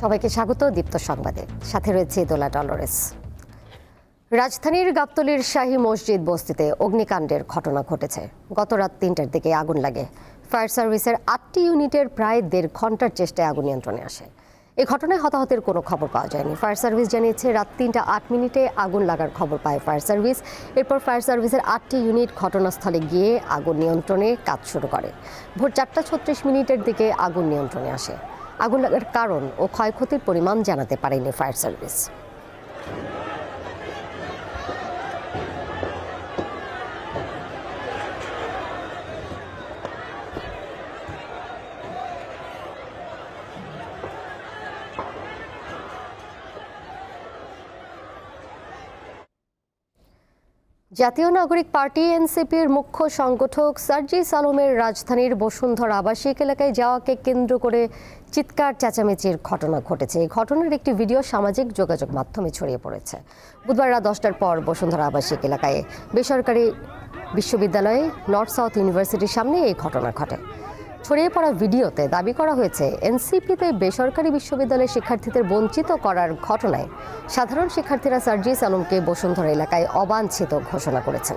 সবাইকে স্বাগত দীপ্ত সংবাদে। সাথে রয়েছে দোলা ডলরেস। রাজধানীর গাবতলীর শাহী মসজিদ বস্তিতে অগ্নিকাণ্ডের ঘটনা ঘটেছে। গত রাত তিনটার দিকে আগুন লাগে। ফায়ার সার্ভিসের আটটি ইউনিটের প্রায় দেড় ঘণ্টার চেষ্টায় আগুন নিয়ন্ত্রণে আসে। এই ঘটনায় হতাহতের কোনো খবর পাওয়া যায়নি। ফায়ার সার্ভিস জানিয়েছে, রাত তিনটা আট মিনিটে আগুন লাগার খবর পায় ফায়ার সার্ভিস। এরপর ফায়ার সার্ভিসের আটটি ইউনিট ঘটনাস্থলে গিয়ে আগুন নিয়ন্ত্রণে কাজ শুরু করে। ভোর চারটা ছত্রিশ মিনিটের দিকে আগুন নিয়ন্ত্রণে আসে। আগুন লাগার কারণ ও ক্ষয়ক্ষতির পরিমাণ জানাতে পারেনি ফায়ার সার্ভিস। জাতীয় নাগরিক পার্টি এনসিপির মুখ্য সংগঠক সার্জি সালমের রাজধানীর বসুন্ধরা আবাসিক এলাকায় যাওয়াকে কেন্দ্র করে চিৎকার, চেঁচামেচির ঘটনা ঘটেছে। এই ঘটনার একটি ভিডিও সামাজিক যোগাযোগ মাধ্যমে ছড়িয়ে পড়েছে। বুধবার রাত দশটার পর বসুন্ধরা আবাসিক এলাকায় বেসরকারি বিশ্ববিদ্যালয়ে নর্থ সাউথ ইউনিভার্সিটির সামনে এই ঘটনা ঘটে। ছড়িয়ে পড়া ভিডিওতে দাবি করা হয়েছে, এনসিপিতে বেসরকারি বিশ্ববিদ্যালয়ের শিক্ষার্থীদের বঞ্চিত করার ঘটনায় সাধারণ শিক্ষার্থীরা সার্জিস আলমকে বসুন্ধরা এলাকায় অবাঞ্ছিত ঘোষণা করেছেন।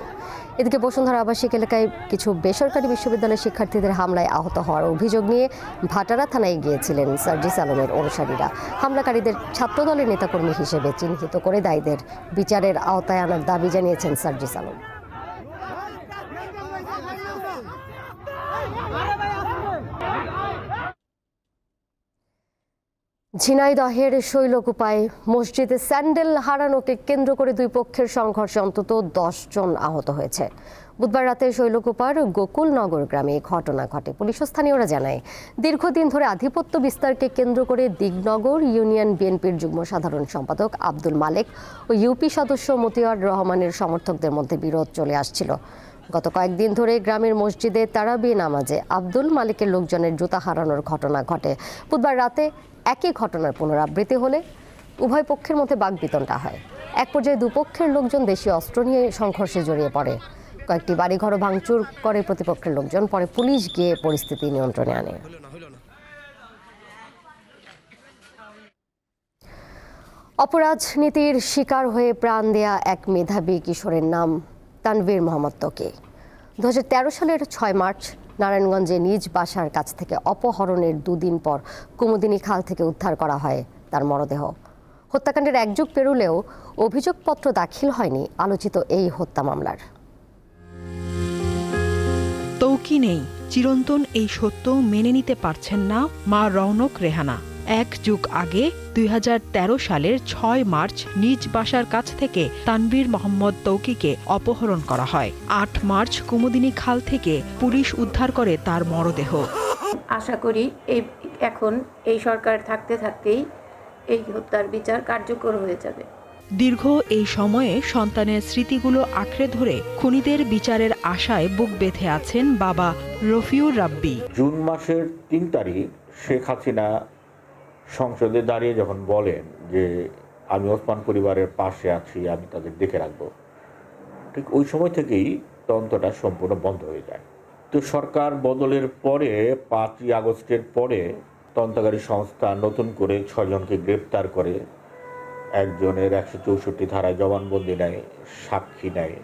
এদিকে বসুন্ধরা আবাসিক এলাকায় কিছু বেসরকারি বিশ্ববিদ্যালয়ের শিক্ষার্থীদের হামলায় আহত হওয়ার অভিযোগ নিয়ে ভাটারা থানায় গিয়েছিলেন সার্জিস আলমের অনুসারীরা। হামলাকারীদের ছাত্রদলের নেতাকর্মী হিসেবে চিহ্নিত করে দায়ীদের বিচারের আওতায় আনার দাবি জানিয়েছেন সার্জিস আলম। ঝিনাইদহের শৈলকুপায় মসজিদে স্যান্ডেল হারানোকে কেন্দ্র করে দুই পক্ষের সংঘর্ষে অন্তত দশ জন আহত হয়েছে। বুধবার রাতে শৈলকুপার গোকুলনগর গ্রামে ঘটনা ঘটে। পুলিশ স্থানীয়রা জানায়, দীর্ঘদিন ধরে আধিপত্য বিস্তারকে কেন্দ্র করে দিগনগর ইউনিয়ন বিএনপির যুগ্ম সাধারণ সম্পাদক আব্দুল মালেক ও ইউপি সদস্য মতিয়ার রহমানের সমর্থকদের মধ্যে বিরোধ চলে আসছিল। গত কয়েকদিন ধরে গ্রামের মসজিদে তারাবি নামাজে আব্দুল মালিকের লোকজনের জুতা হারানোর ঘটনা ঘটে। বুধবার রাতে একই ঘটনার পুনরাবৃত্তি হলে উভয় পক্ষের মধ্যে বাগবিতণ্ডা হয়। এক পর্যায়ে দুপক্ষের লোকজন দেশীয় অস্ত্র নিয়ে সংঘর্ষে জড়িয়ে পড়ে। কয়েকটি বাড়িঘরও ভাঙচুর করে প্রতিপক্ষের লোকজন পরে পুলিশ গিয়ে পরিস্থিতি নিয়ন্ত্রণে আনে। অপরাজনীতির শিকার হয়ে প্রাণ দেয়া এক মেধাবী কিশোরের নাম তানভীর মোহাম্মদ তোকে। দু হাজার তেরো সালের ছয় মার্চ, নারায়ণগঞ্জে নিজ বাসার কাছ থেকে অপহরণের দুদিন পর কুমুদিনী খাল থেকে উদ্ধার করা হয় তার মরদেহ। হত্যাকাণ্ডের একযুগ পেরুলেও অভিযোগপত্র দাখিল হয়নি আলোচিত এই হত্যা মামলার। তৌকি নেই, চিরন্তন এই সত্য মেনে নিতে পারছেন না মা রৌনক রেহানা। এক যুগ আগে দুই হাজার তেরো সালের ছয় মার্চ নিজ বাসার কাছ থেকে তানভীর মোহাম্মদ তৌকিকে অপহরণ করা হয়। আট মার্চ কুমুদিনী খাল থেকে পুলিশ উদ্ধার করে তার মরদেহ। আশা করি এই এখন এই সরকার থাকতে থাকতেই এই হত্যার বিচার কার্যকর হয়ে যাবে। দীর্ঘ এই সময়ে সন্তানের স্মৃতিগুলো আঁকড়ে ধরে খুনিদের বিচারের আশায় বুক বেঁধে আছেন বাবা রফিউর রাব্বি। জুন মাসের তিন তারিখ শেখ হাসিনা সংসদে দাঁড়িয়ে যখন বলেন যে আমি ওসমান পরিবারের পাশে আছি, আমি তাদের দেখে রাখব, ঠিক ওই সময় থেকেই তদন্তটা সম্পূর্ণ বন্ধ হয়ে যায়। তো সরকার বদলের পরে, পাঁচই আগস্টের পরে তদন্তকারী সংস্থা নতুন করে ছজনকে গ্রেপ্তার করে, একজনের একশো চৌষট্টি ধারায় জবানবন্দি নেয়, সাক্ষী নেয়।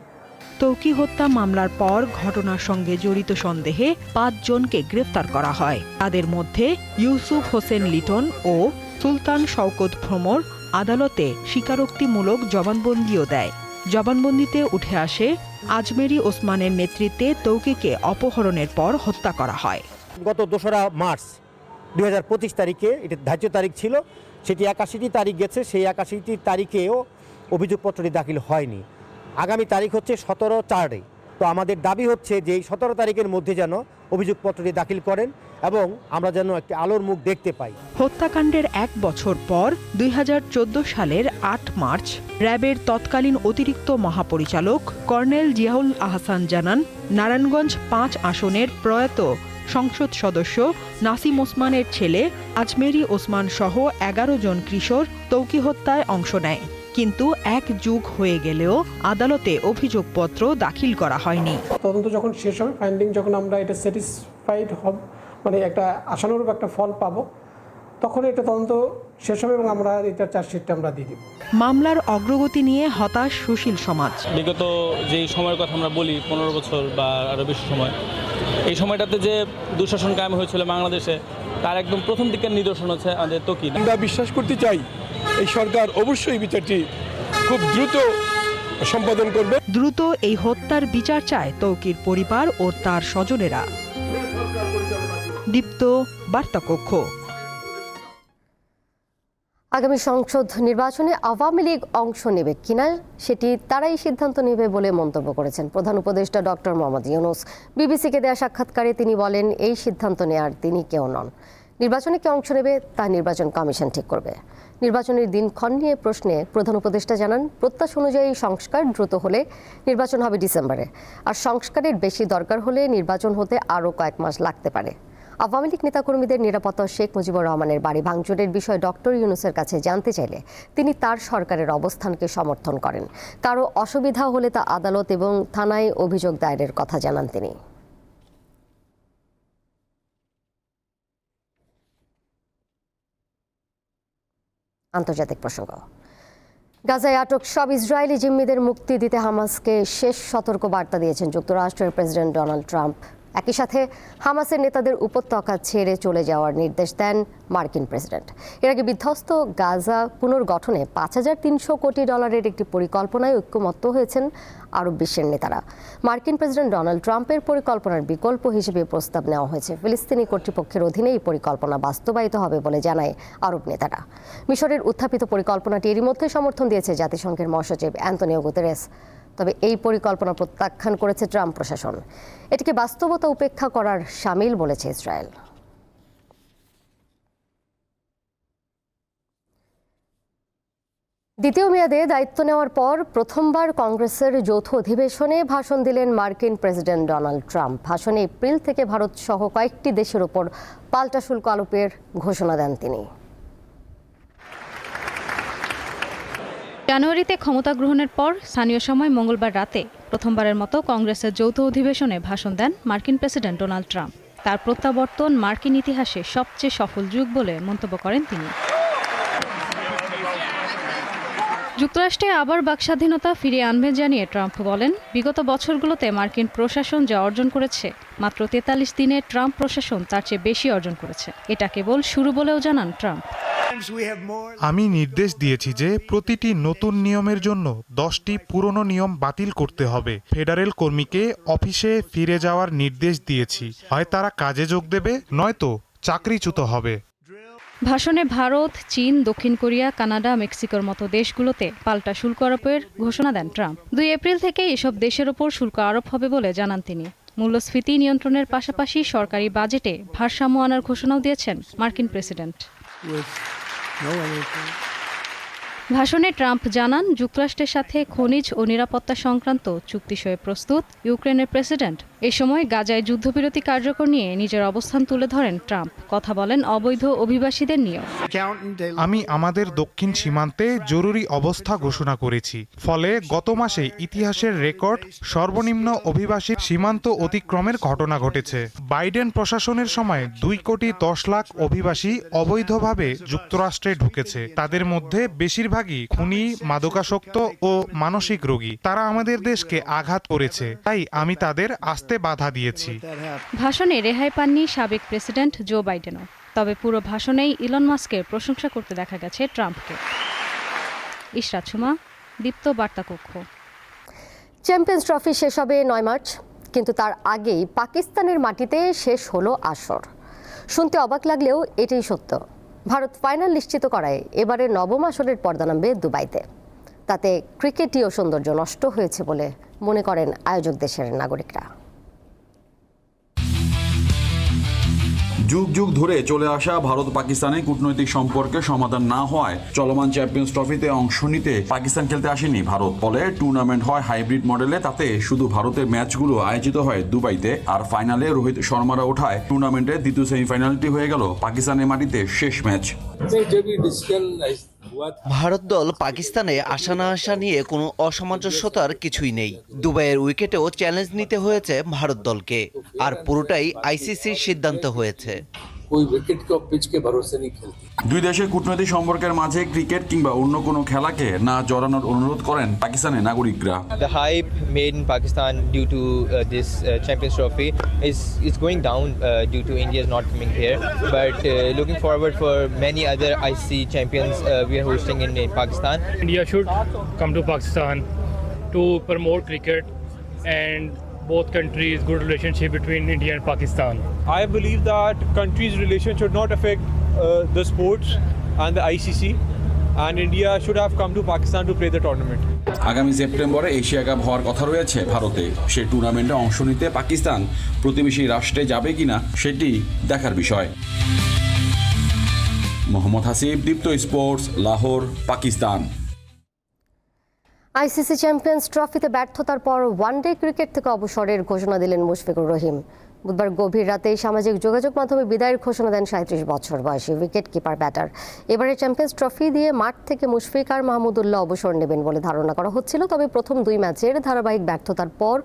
তৌকি হত্যা মামলার পর ঘটনার সঙ্গে জড়িত সন্দেহে পাঁচজনকে গ্রেফতার করা হয়। তাদের মধ্যে ইউসুফ হোসেন লিটন ও সুলতান শওকত ভ্রমর আদালতে স্বীকারোক্তিমূলক জবানবন্দিও দেয়। জবানবন্দিতে উঠে আসে আজমেরি ওসমানের নেতৃত্বে তৌকিকে অপহরণের পর হত্যা করা হয়। গত দোসরা মার্চ দুই হাজার পঁচিশ তারিখে, এটা ধার্য তারিখ ছিল, সেটি একাশিটি তারিখ গেছে, সেই একাশিটি তারিখেও অভিযোগপত্রটি দাখিল হয়নি। আগামী তারিখ হচ্ছে সতেরো চারে তো আমাদের দাবি হচ্ছে যে এই সতেরো তারিখের মধ্যে যেন অভিযোগপত্রটি দাখিল করেন এবং আমরা যেন একটি আলোর মুখ দেখতে পাই। হত্যাকাণ্ডের এক বছর পর দুই হাজার চোদ্দ সালের আট মার্চ র্যাবের তৎকালীন অতিরিক্ত মহাপরিচালক কর্নেল জিয়াউল আহসান জানান, নারায়ণগঞ্জ পাঁচ আসনের প্রয়াত সংসদ সদস্য নাসিম ওসমানের ছেলে আজমেরি ওসমান সহ এগারো জন কিশোর তৌকি হত্যায় অংশ নেয়। কিন্তু এক যুগ হয়ে গেলেও আদালতে অভিযোগপত্র দাখিল করা হয়নি। তদন্ত যখন শেষ হবে ফাইন্ডিং যখন আমরা এটা স্যাটিসফাইড হব মানে একটা আশানুরূপ একটা ফল পাবো তখন এটা তদন্ত শেষ হবে এবং আমরা এটা চার্জশিটটা আমরা দিয়ে দিব। মামলার অগ্রগতি নিয়ে হতাশ সুশীল সমাজ। বিগত যেই সময়ের কথা আমরা বলি পনেরো বছর বা আরও বেশি সময় এই সময়টাতে যে দুঃশাসন কায়েম হয়েছিল বাংলাদেশে তার একদম প্রথম দিকের নিদর্শন হচ্ছে আমাদের তকিন আমরা বিশ্বাস করতে চাই এই সরকার অবশ্যই বিচারটি খুব দ্রুত সম্পাদন করবে। দ্রুত এই হত্যার বিচার চায় তৌকির পরিবার ও তার স্বজনেরা। দীপ্ত বার্তাকক্ষ। আগামী সংসদ নির্বাচনে আওয়ামী লীগ অংশ নেবে কিনা সেটি তারাই সিদ্ধান্ত নেবে বলে মন্তব্য করেছেন প্রধান উপদেষ্টা ডক্টর মোহাম্মদ ইউনুস। বিবিসিকে দেওয়া সাক্ষাৎকারে তিনি বলেন এই সিদ্ধান্ত নেয়ার তিনি কেউ নন। নির্বাচনে কে অংশ নেবে তা নির্বাচন কমিশন ঠিক করবে। নির্বাচনের দিনক্ষণ নিয়ে প্রশ্নে প্রধান উপদেষ্টা জানান, প্রত্যাশা অনুযায়ী সংস্কার দ্রুত হলে নির্বাচন হবে ডিসেম্বরে। আর সংস্কারের বেশি দরকার হলে নির্বাচন হতে আরও কয়েক মাস লাগতে পারে। আওয়ামী লীগ নেতাকর্মীদের নিরাপত্তা শেখ মুজিবুর রহমানের বাড়ি ভাঙচুরের বিষয়ে ডক্টর ইউনুসের কাছে জানতে চাইলে তিনি তার সরকারের অবস্থানকে সমর্থন করেন। কারও অসুবিধা হলে তা আদালত এবং থানায় অভিযোগ দায়েরের কথা জানান তিনি। আন্তর্জাতিক প্রসঙ্গ। গাজায় আটক সব ইসরায়েলি জিম্মিদের মুক্তি দিতে হামাসকে শেষ সতর্ক বার্তা দিয়েছেন যুক্তরাষ্ট্রের প্রেসিডেন্ট ডোনাল্ড ট্রাম্প। একই সাথে হামাসের নেতাদের উপত্যকা ছেড়ে চলে যাওয়ার নির্দেশ দেন মার্কিন প্রেসিডেন্ট। এর আগে বিধ্বস্ত গাজা পুনর্গঠনে পাঁচ হাজার তিনশো কোটি ডলারের একটি পরিকল্পনায় ঐক্যমত্য হয়েছেন আরব বিশ্বের নেতারা। মার্কিন প্রেসিডেন্ট ডোনাল্ড ট্রাম্পের পরিকল্পনার বিকল্প হিসেবে প্রস্তাব নেওয়া হয়েছে। ফিলিস্তিনি কর্তৃপক্ষের অধীনে এই পরিকল্পনা বাস্তবায়িত হবে বলে জানায় আরব নেতারা। মিশরের উত্থাপিত পরিকল্পনাটি এরই মধ্যে সমর্থন দিয়েছে জাতিসংঘের মহাসচিব অ্যান্তনিও গুতেরেস। তবে এই পরিকল্পনা প্রত্যাখ্যান করেছে ট্রাম্প প্রশাসন। এটিকে বাস্তবতা উপেক্ষা করার সামিল বলেছে ইসরায়েল। দ্বিতীয় মেয়াদে দায়িত্ব নেওয়ার পর প্রথমবার কংগ্রেসের যৌথ অধিবেশনে ভাষণ দিলেন মার্কিন প্রেসিডেন্ট ডোনাল্ড ট্রাম্প। ভাষণে এপ্রিল থেকে ভারত সহ কয়েকটি দেশের ওপর পাল্টা শুল্ক আরোপের ঘোষণা দেন তিনি। জানুয়ারিতে ক্ষমতা গ্রহণের পর স্থানীয় সময় মঙ্গলবার রাতে প্রথমবারের মতো কংগ্রেসের যৌথ অধিবেশনে ভাষণ দেন মার্কিন প্রেসিডেন্ট ডোনাল্ড ট্রাম্প। তার প্রত্যাবর্তন মার্কিন ইতিহাসে সবচেয়ে সফল যুগ বলে মন্তব্য করেন তিনি। যুক্তরাষ্ট্রে আবার বাকস্বাধীনতা ফিরিয়ে আনবে জানিয়ে ট্রাম্প বলেন, বিগত বছরগুলোতে মার্কিন প্রশাসন যা অর্জন করেছে, মাত্র তেতাল্লিশ দিনে ট্রাম্প প্রশাসন তার চেয়ে বেশি অর্জন করেছে। এটা কেবল শুরু বলেও জানান ট্রাম্প। আমি নির্দেশ দিয়েছি যে প্রতিটি নতুন নিয়মের জন্য দশটি পুরনো নিয়ম বাতিল করতে হবে। ফেডারেল কর্মীকে অফিসে ফিরে যাওয়ার নির্দেশ দিয়েছি। হয় তারা কাজে যোগ দেবে, নয়তো চাকরিচ্যুত হবে। ভাষণে ভারত চীন দক্ষিণ কোরিয়া কানাডা মেক্সিকোর মতো দেশগুলোতে পাল্টা শুল্ক আরোপের ঘোষণা দেন ট্রাম্প। দুই এপ্রিল থেকে এসব দেশের ওপর শুল্ক আরোপ হবে বলে জানান তিনি। মূল্যস্ফীতি নিয়ন্ত্রণের পাশাপাশি সরকারি বাজেটে ভারসাম্য আনার ঘোষণাও দিয়েছেন মার্কিন প্রেসিডেন্ট। ভাষণে ট্রাম্প জানান যুক্তরাষ্ট্রের সাথে খনিজ ও নিরাপত্তা সংক্রান্ত চুক্তি সয়ে প্রস্তুত ইউক্রেনের প্রেসিডেন্ট এ সময় গাজায় যুদ্ধবিরতি কার্যকর নিয়ে নিজের অবস্থান তুলে ধরেন ট্রাম্প। কথা বলেন অবৈধ অভিবাসীদের নিয়েও। আমি আমাদের দক্ষিণ সীমান্তে জরুরি অবস্থা ঘোষণা করেছি। ফলে গত মাসে ইতিহাসের রেকর্ড সর্বনিম্ন অভিবাসী সীমান্ত অতিক্রমের ঘটনা ঘটেছে। বাইডেন প্রশাসনের সময় দুই কোটি দশ লাখ অভিবাসী অবৈধভাবে যুক্তরাষ্ট্রে ঢুকেছে। তাদের মধ্যে বেশিরভাগই খুনি, মাদকাসক্ত ও মানসিক রোগী। তারা আমাদের দেশকে আঘাত করেছে। তাই আমি তাদের আসতে বাধা দিয়েছি। ভাষণে রেহাই পাননি সাবেক প্রেসিডেন্ট জো বাইডেনও। তবে পুরো ভাষণেই ইলন মাস্কের প্রশংসা করতে দেখা গেছে ট্রাম্পকে। ইশরাত সুমা দীপ্ত বার্তা কক্ষ চ্যাম্পিয়ন্স ট্রফি শেষ হবে নয় মার্চ কিন্তু তার আগেই পাকিস্তানের মাটিতে শেষ হলো আসর। শুনতে অবাক লাগলেও এটাই সত্য। ভারত ফাইনাল নিশ্চিত করায় এবারে নবম আসরের পর্দা নামবে দুবাইতে। তাতে ক্রিকেটীয় সৌন্দর্য নষ্ট হয়েছে বলে মনে করেন আয়োজক দেশের নাগরিকরা। যুগ যুগ ধরে চলে আসা ভারত পাকিস্তানে কূটনৈতিক সম্পর্কে সমাধান না হওয়ায় চলমান চ্যাম্পিয়ন্স ট্রফিতে অংশ নিতে পাকিস্তান খেলতে আসেনি ভারত। ফলে টুর্নামেন্ট হয় হাইব্রিড মডেলে তাতে শুধু ভারতের ম্যাচগুলো আয়োজিত হয় দুবাইতে। আর ফাইনালে রোহিত শর্মারা ওঠায় টুর্নামেন্টের দ্বিতীয় সেমিফাইনালটি হয়ে গেল পাকিস্তানের মাটিতে শেষ ম্যাচ। ভারত দল পাকিস্তানে আসা না আসা নিয়ে কোনো অসামঞ্জস্যতার কিছুই নেই। দুবাইয়ের উইকেটেও চ্যালেঞ্জ নিতে হয়েছে ভারত দলকে, আর পুরোটাই আইসিসির সিদ্ধান্ত হয়েছে। ওই উইকেট কে পিচ কে ভরসে নেই খেলতে। দুই দেশের কূটনৈতিক সম্পর্কের মাঝে ক্রিকেট কিংবা অন্য কোনো খেলাকে না জড়ানোর অনুরোধ করেন পাকিস্তানের নাগরিকরা। The hype made in Pakistan due to this Champions Trophy is is going down due to India is not coming here but looking forward for many other ICC champions we are hosting in Pakistan India should come to Pakistan to promote cricket and both countries good relationship between India and Pakistan. I believe that countries' relation should not affect uh, the sports and the ICC, and India should have come to Pakistan to play the tournament. আগামী সেপ্টেম্বরে Asia cup হওয়ার কথা রয়েছে ভারতে সেই টুর্নামেন্টে অংশ নিতে পাকিস্তান প্রতিবেশী রাষ্ট্রে যাবে কিনা সেটি দেখার বিষয় Mohammad Hasib Deepto sports Lahore Pakistan ICC Champions ট্রফিতে ব্যর্থতার পর ওয়ানডে ক্রিকেট থেকে অবসরের ঘোষণা দিলেন মুশফিকুর রহিম। বুধবার গভীর রাতে সামাজিক যোগাযোগ মাধ্যমে বিদায়ের ঘোষণা দেন সাঁত্রিশ বছর বয়সী উইকেট কিপার ব্যাটার। এবারে চ্যাম্পিয়ন্স ট্রফি দিয়ে মাঠ থেকে মুশফিক আর মাহমুদুল্লাহ অবসর নেবেন বলে ধারণা করা হচ্ছিল, তবে প্রথম দুই ম্যাচের ধারাবাহিক ব্যর্থতার পর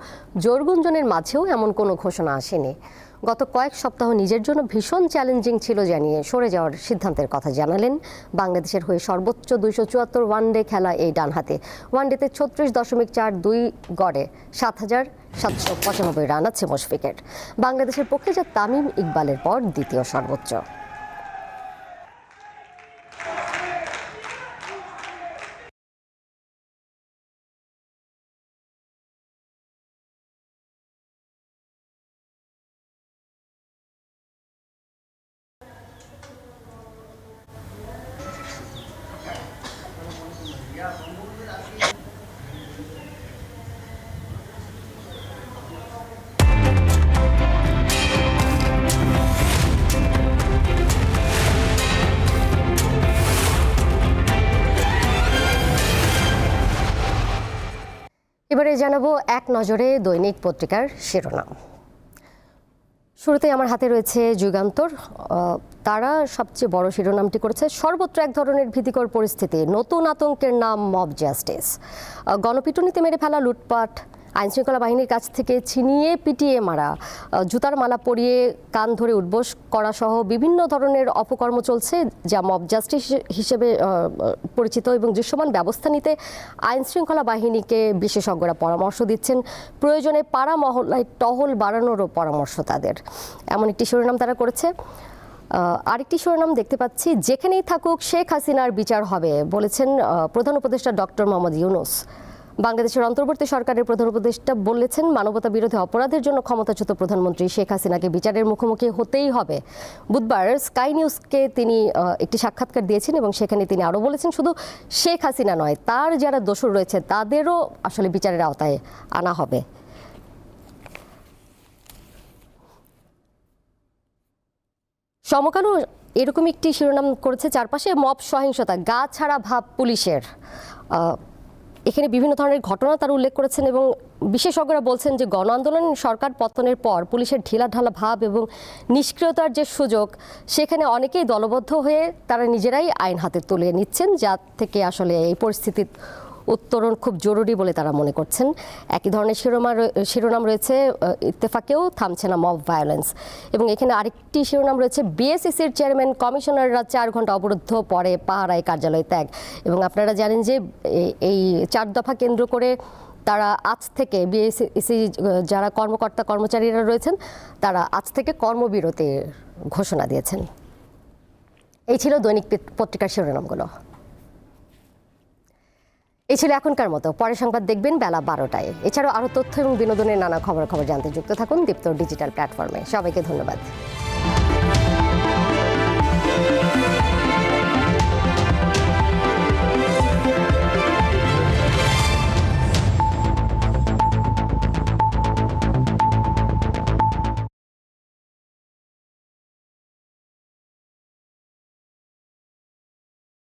জোরগুঞ্জনের মাঝেও এমন কোনো ঘোষণা আসেনি। গত কয়েক সপ্তাহ নিজের জন্য ভীষণ চ্যালেঞ্জিং ছিল জানিয়ে সরে যাওয়ার সিদ্ধান্তের কথা জানালেন বাংলাদেশের হয়ে সর্বোচ্চ দুইশো চুয়াত্তর ওয়ানডে খেলা এই ডানহাতে। ওয়ানডেতে ছত্রিশ দশমিক চার দুই গড়ে সাত হাজার সাতশো পঁচানব্বই রান আছে মুশফিকের। বাংলাদেশের পক্ষে যা তামিম ইকবালের পর দ্বিতীয় সর্বোচ্চ। এবারে জানাব এক নজরে দৈনিক পত্রিকার শিরোনাম। শুরুতে আমার হাতে রয়েছে যুগান্তর। তারা সবচেয়ে বড় শিরোনামটি করেছে, সর্বত্র এক ধরনের ভীতিকর পরিস্থিতি, নতুন আতঙ্কের নাম মব জাস্টিস গণপিটুনিতে মেরে ফেলা লুটপাট আইনশৃঙ্খলা বাহিনীর কাছ থেকে ছিনিয়ে পিটিয়ে মারা জুতার মালা পরিয়ে কান ধরে উদ্বোস করা সহ বিভিন্ন ধরনের অপকর্ম চলছে যা মব জাস্টিস হিসেবে পরিচিত এবং দৃশ্যমান ব্যবস্থা নিতে আইনশৃঙ্খলা বাহিনীকে বিশেষজ্ঞরা পরামর্শ দিচ্ছেন। প্রয়োজনে পাড়া মহল্লায় টহল বাড়ানোরও পরামর্শ তাদের। এমন একটি শিরোনাম তারা করেছে। আরেকটি শিরোনাম দেখতে পাচ্ছি, যেখানেই থাকুক শেখ হাসিনার বিচার হবে বলেছেন প্রধান উপদেষ্টা ডক্টর মোহাম্মদ ইউনুস। বাংলাদেশের অন্তর্বর্তী সরকারের প্রধান উপদেষ্টা বলেছেন মানবতা বিরোধী অপরাধের জন্য ক্ষমতাচ্যুত প্রধানমন্ত্রী শেখ হাসিনাকে বিচারের মুখোমুখি হতেই হবে। বুধবার স্কাই নিউজকে তিনি একটি সাক্ষাৎকার দিয়েছেন এবং সেখানে তিনি আরও বলেছেন, শুধু শেখ হাসিনা নয়, তার যারা দোষর রয়েছে, তাদেরও আসলে বিচারের আওতায় আনা হবে। সমকালও এরকম একটি শিরোনাম করেছে চারপাশে, মব সহিংসতা, গা ছাড়া ভাব পুলিশের। এখানে বিভিন্ন ধরনের ঘটনা তার উল্লেখ করেছেন এবং বিশেষজ্ঞরা বলছেন যে গণ আন্দোলন সরকার পতনের পর পুলিশের ঢিলাঢালা ভাব এবং নিষ্ক্রিয়তার যে সুযোগ, সেখানে অনেকেই দলবদ্ধ হয়ে তারা নিজেরাই আইন হাতে তুলে নিচ্ছেন, যা থেকে আসলে এই পরিস্থিতির উত্তরণ খুব জরুরি বলে তারা মনে করছেন। একই ধরনের শিরোনাম শিরোনাম রয়েছে ইত্তেফাকেও থামছে না মব ভায়োলেন্স এবং এখানে আরেকটি শিরোনাম রয়েছে বিএসএসির চেয়ারম্যান কমিশনাররা চার ঘণ্টা অবরুদ্ধ, পরে পাহারায় কার্যালয় ত্যাগ। এবং আপনারা জানেন যে এই চার দফা কেন্দ্র করে তারা আজ থেকে বিএসসি যারা কর্মকর্তা, কর্মচারীরা রয়েছেন, তারা আজ থেকে কর্মবিরতির ঘোষণা দিয়েছেন। এই ছিল দৈনিক পত্রিকার শিরোনামগুলো। এই ছিল এখনকার মতো। পরে সংবাদ দেখবেন বেলা বারোটায়। এছাড়াও আরও তথ্য এবং বিনোদনের নানা খবর খবর জানতে যুক্ত থাকুন দীপ্ত ডিজিটাল প্ল্যাটফর্মে। সবাইকে ধন্যবাদ।